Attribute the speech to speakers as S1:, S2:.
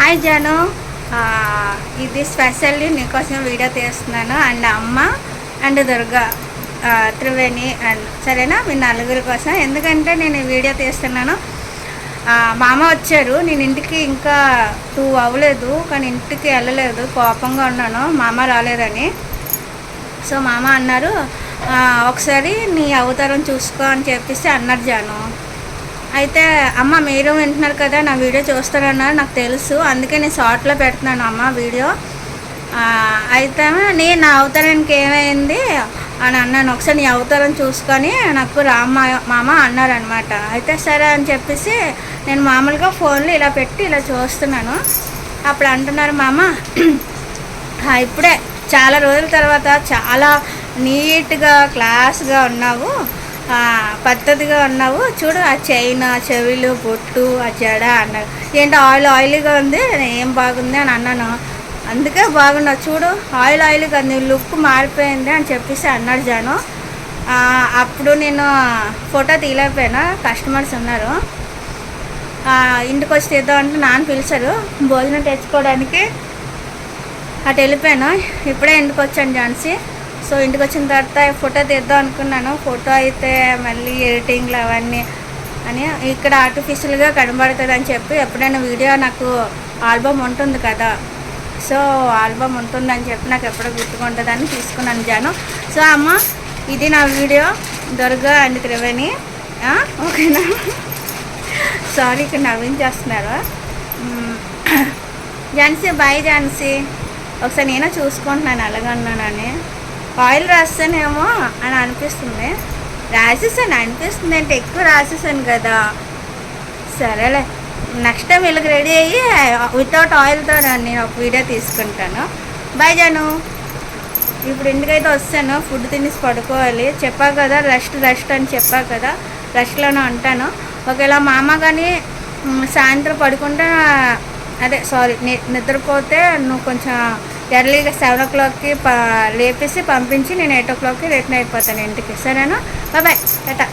S1: Hi Janu. ఇది specially నీకోసం video తీస్తున్నాను. అండ్ అమ్మ అండ్ దుర్గా త్రివేణి అండ్ సరేనా? మీ నలుగురి కోసం. ఎందుకంటే నేను వీడియో తీస్తున్నాను. మామ వచ్చారు. నేను ఇంటికి ఇంకా టూ అవ్వలేదు. కానీ ఇంటికి వెళ్ళలేదు. కోపంగా ఉన్నాను. మామ రాలేదని. సో మామ అన్నారు ఒకసారి నీ అవతారం చూసుకో అని చెప్పేసి అన్నారు జాను. అయితే అమ్మ మీరు వింటున్నారు కదా నా వీడియో చూస్తారన్నారు నాకు తెలుసు. అందుకే నేను షార్ట్లో పెడుతున్నాను అమ్మ వీడియో. అయితే నేను నా అవతారానికి ఏమైంది అని అన్నాను. ఒకసారి నీ అవతారం చూసుకొని నాకు రామ్మ మామ అన్నారనమాట అయితే సరే అని చెప్పేసి నేను మామూలుగా ఫోన్లో ఇలా పెట్టి ఇలా చూస్తున్నాను. అప్పుడు అంటున్నారు మామ ఇప్పుడే చాలా రోజుల తర్వాత చాలా నీట్గా క్లాస్గా ఉన్నావు. పద్ధతిగా ఉన్నావు. చూడు ఆ చైన్ ఆ చెవిలు బొట్టు ఆ జడ అన్నారు ఏంటి ఆయిల్ ఆయిల్గా ఉంది? ఏం బాగుంది అని అన్నాను. అందుకే బాగున్నావు చూడు ఆయిల్ ఆయిల్గా ఉంది. లుక్ మారిపోయింది అని చెప్పేసి అన్నాడు జాను. అప్పుడు నేను ఫోటో తీయలేకపోయినా. కస్టమర్స్ ఉన్నారు. ఇంటికి వచ్చి తీద్దాం అంటే నాన్న పిలిచారు. భోజనం తెచ్చుకోవడానికి అటు వెళ్ళిపోయాను. ఇప్పుడే ఇంటికి వచ్చాను ఝాన్సీ సో ఇంటికి వచ్చిన తర్వాత ఫోటో తీద్దాం అనుకున్నాను. ఫోటో అయితే మళ్ళీ ఎడిటింగ్లు అవన్నీ అని ఇక్కడ ఆర్టిఫిషియల్గా కనబడుతుంది అని చెప్పి ఎప్పుడైనా వీడియో నాకు ఆల్బమ్ ఉంటుంది కదా. సో ఆల్బమ్ ఉంటుందని చెప్పి నాకు ఎప్పుడో గుర్తుకుంటుందని తీసుకున్నాను జాను. సో అమ్మ ఇది నా వీడియో. దుర్గా అండ్ త్రివేణి. ఓకేనా? సారీ ఇక్కడ నవ్వించేస్తున్నారు జాన్సీ ఝాన్సీ బాయ్ ఝాన్సీ. ఒకసారి నేను చూసుకుంటున్నాను అలాగన్నానని ఆయిల్ రాస్తానేమో అని అనిపిస్తుంది. రాసేసాను అనిపిస్తుంది అంటే ఎక్కువ రాసేసాను కదా. సరేలే నెక్స్ట్ టైం వీళ్ళకి రెడీ అయ్యి వితౌట్ ఆయిల్తో నేను ఒక వీడియో తీసుకుంటాను. బాయ్ జాను ఇప్పుడు ఇంటికైతే వస్తాను ఫుడ్ తినేసి పడుకోవాలి. చెప్పా కదా రెస్ట్ రెస్ట్ అని చెప్పా కదా రెస్ట్లోనే ఉంటాను. ఒకవేళ మా అమ్మ కానీ సాయంత్రం పడుకుంటే అదే సారీ నిద్రపోతే నువ్వు కొంచెం ఎర్లీగా సెవెన్ ఓ క్లాక్కి ప లేపేసి పంపించి నేను ఎయిట్ ఓ క్లాక్కి రిటర్న్ అయిపోతాను ఇంటికి. సరేనా? బాయ్. టాటా.